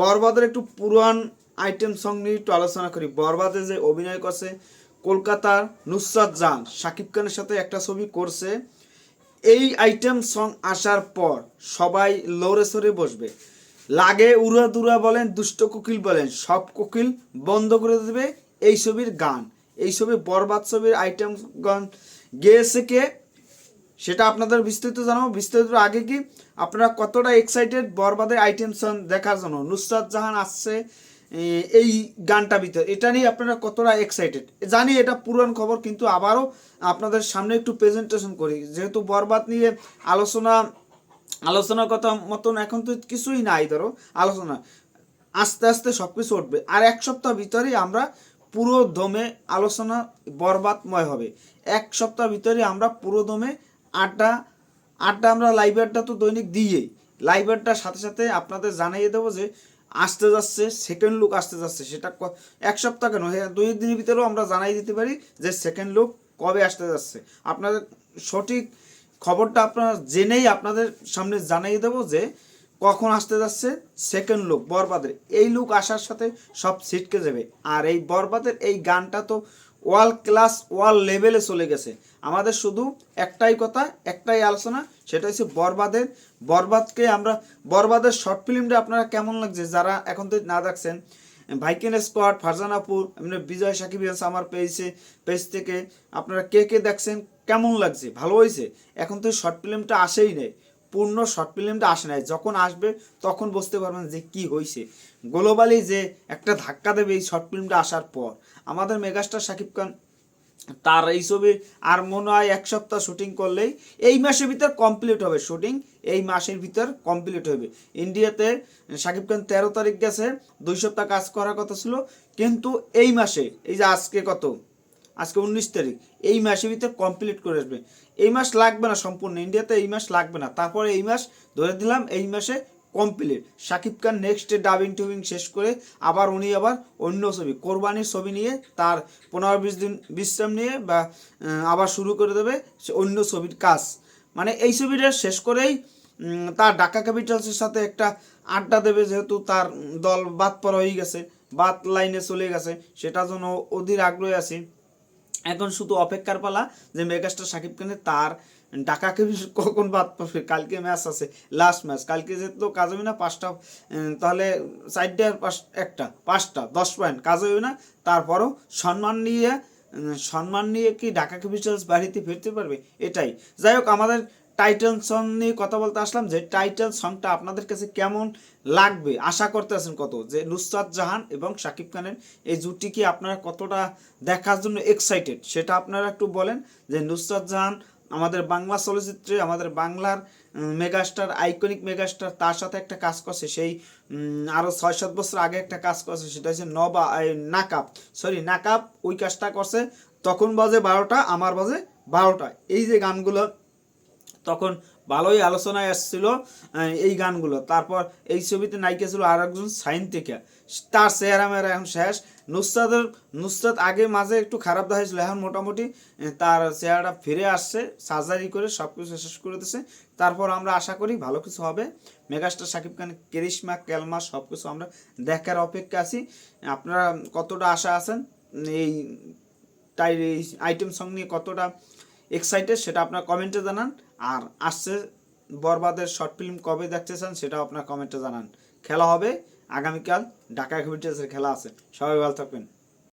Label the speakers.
Speaker 1: বরবাদের একটু পুরান আইটেম সং নিয়ে একটু আলোচনা করি। বরবাদে যে অভিনয় করছে, কলকাতার নুসরাত জান, শাকিব খানের সাথে একটা ছবি করছে। এই আইটেম সং আসার পর সবাই লড়ে সরে বসবে। লাগে উড়া দুরা বলেন, দুষ্ট কোকিল বলেন, সব কোকিল বন্ধ করে দেবে এই ছবির গান। এই ছবি বরবাদ ছবির আইটেম গান গেয়েছে কে? সেটা আপনাদের বিস্তারিত জানাব। বিস্তারিত আগে কি আপনারা কতটা এক্সাইটেড বরবাদের আইটেম দেখার জন্য? নুসরাত জাহান আসছে এই গানটা ভিতর। এটা নিয়ে আপনারা কতটা এক্সাইটেড জানি এটা পুরান খবর, কিন্তু আবারও আপনাদের সামনে একটু প্রেজেন্টেশন করি। যেহেতু বরবাদ নিয়ে আলোচনা, আলোচনার কথা মতন এখন তো কিছুই নাই, ধরো, আলোচনা। আস্তে আস্তে সব কিছু উঠবে। আর এক সপ্তাহ ভিতরেই আমরা পুরো দমে আলোচনা বরবাদময় হবে। এক সপ্তাহ ভিতরে আমরা পুরো দমে আড্ডা আড্ডা আমরা লাইভ তো দৈনিক দিয়েই লাইভ সাথে সাথে আপনাদের জানিয়ে দেবো যে আসতে যাচ্ছে সেকেন্ড লুক আসতে যাচ্ছে। সেটা এক সপ্তাহ কেন? হ্যাঁ দুই দিনের ভিতরেও আমরা জানাই দিতে পারি যে সেকেন্ড লুক কবে আসতে যাচ্ছে। আপনাদের সঠিক খবরটা আপনারা জেনেই আপনাদের সামনে জানিয়ে দেবো যে কখন আসতে যাচ্ছে সেকেন্ড লুক বরবাদের। এই লুক আসার সাথে সব ছিটকে যাবে। আর এই বরবাদের এই গানটা তো ওয়ার্ল্ড ক্লাস ওয়ার্ল্ড লেভেলে চলে গেছে। আমাদের শুধু একটাই কথা, একটাই আলোচনা, সেটা হচ্ছে বরবাদের, বরবাদকে আমরা, বরবাদের শর্ট ফিল্মটা আপনারা কেমন লাগছে? যারা এখন তো না দেখছেন, ভাইকেন স্কোয়াড ফারজান আপু এমনি বিজয় সাকিব আমার পেজে পেজ থেকে। আপনারা কে কে দেখছেন, কেমন লাগছে? ভালো হয়েছে? এখন তো শর্ট ফিল্মটা আসেই নেই। পূর্ণ শর্ট ফিল্মটা আসে নাই। যখন আসবে, তখন বুঝতে পারবেন যে কি হয়েছে গ্লোবালি যে একটা ধাক্কা দেবে এই শর্ট ফিল্মটা আসার পর, আমাদের মেগাস্টার শাকিব খান তার এই ছবি আর মনে হয় এক সপ্তাহ শুটিং করলেই এই মাসের ভিতর কমপ্লিট হবে শুটিং, এই মাসের ভিতর কমপ্লিট হবে। ইন্ডিয়াতে শাকিব খান তেরো তারিখ গেছে, দুই সপ্তাহ কাজ করার কথা ছিল, কিন্তু এই মাসে, এই যে আজকে কত? আজকে উনিশ তারিখ। এই মাসের ভিতর কমপ্লিট করে আসবে। এই মাস লাগবে না সম্পূর্ণ। ইন্ডিয়াতে এই মাস লাগবে না। তারপরে এই মাস ধরে দিলাম, এই মাসে complete Shakib Khan next dubbing টুবিং শেষ করে আবার উনি আবার অন্য ছবি, কোরবানির ছবি নিয়ে তার পনেরো বিশ দিন বিশ্রাম নিয়ে বা আবার শুরু করে দেবে সে অন্য ছবির কাজ। মানে এই ছবিটা শেষ করেই তার ঢাকা ক্যাপিটালসের সাথে একটা আড্ডা দেবে যেহেতু তার দল বাদ পড়া হয়ে গেছে, বাদ লাইনে চলে গেছে, সেটা জন্য অধীর আগ্রহী আছি। এখন শুধু অপেক্ষার পালা যে মেগাস্টার সাকিব খানের তার ঢাকাকে কখন বাদ পাবে কালকে ম্যাচ আছে লাস্ট ম্যাচ কালকে যেহেতু কাজ হবে না পাঁচটা তাহলে চারটে পাঁচ, একটা, পাঁচটা, দশ পয়েন্ট কাজ হবে না, তারপরও সম্মান নিয়ে সম্মান নিয়ে কি ঢাকা ক্যাপিটালস বাড়িতে ফিরতে পারবে? এটাই। যাই হোক, আমাদের টাইটেল সং নিয়ে কথা বলতে আসলাম যে টাইটেল সংটা আপনাদের কাছে কেমন লাগবে? আশা করতে আছেন কত? যে নুসরাত জাহান এবং শাকিব খানের এই জুটি কি আপনারা কতটা দেখার জন্য এক্সাইটেড সেটা আপনারা একটু বলেন যে নুসরাত জাহান আমাদের বাংলা চলচ্চিত্রে, আমাদের বাংলার মেগাস্টার আইকনিক মেগাস্টার তার সাথে একটা কাজ করছে। সেই আরও ছয় সাত বছর আগে একটা কাজ করছে, সেটা হচ্ছে নবা নাকাপ সরি নাকাপ ওই কাজটা করছে। তখন বাজে বারোটা, আমার বাজে বারোটা। এই যে গানগুলো তখন ভালোই আলোচনায় আসছিল এই গানগুলো। তারপর এই ছবিতে নায়িকা ছিল আর একজন সাইন থেকে তার চেহারা মেরা এখন শেষ। নুসরাতের, নুসরাত আগে মাঝে একটু খারাপ দেখাইছিল, এখন মোটামুটি তার চেহারাটা ফিরে আসছে, সার্জারি করে সব কিছু শেষ করে দিছে। তারপর আমরা আশা করি ভালো কিছু হবে। মেগাস্টার শাকিব খান, কেরিশমা ক্যালমা সব কিছু আমরা দেখার অপেক্ষা আছি। আপনারা কতটা আশা আছেন? এই, তাই আইটেম সং নিয়ে কতটা এক্সাইটেড সেটা আপনার কমেন্টে জানান। আর আসছে বরবাদের শর্ট ফিল্ম কবে দেখতে চান সেটাও আপনার কমেন্টে জানান। খেলা হবে আগামীকাল, ঢাকা ক্যাপিটালসের খেলা আছে। সবাই ভালো থাকবেন।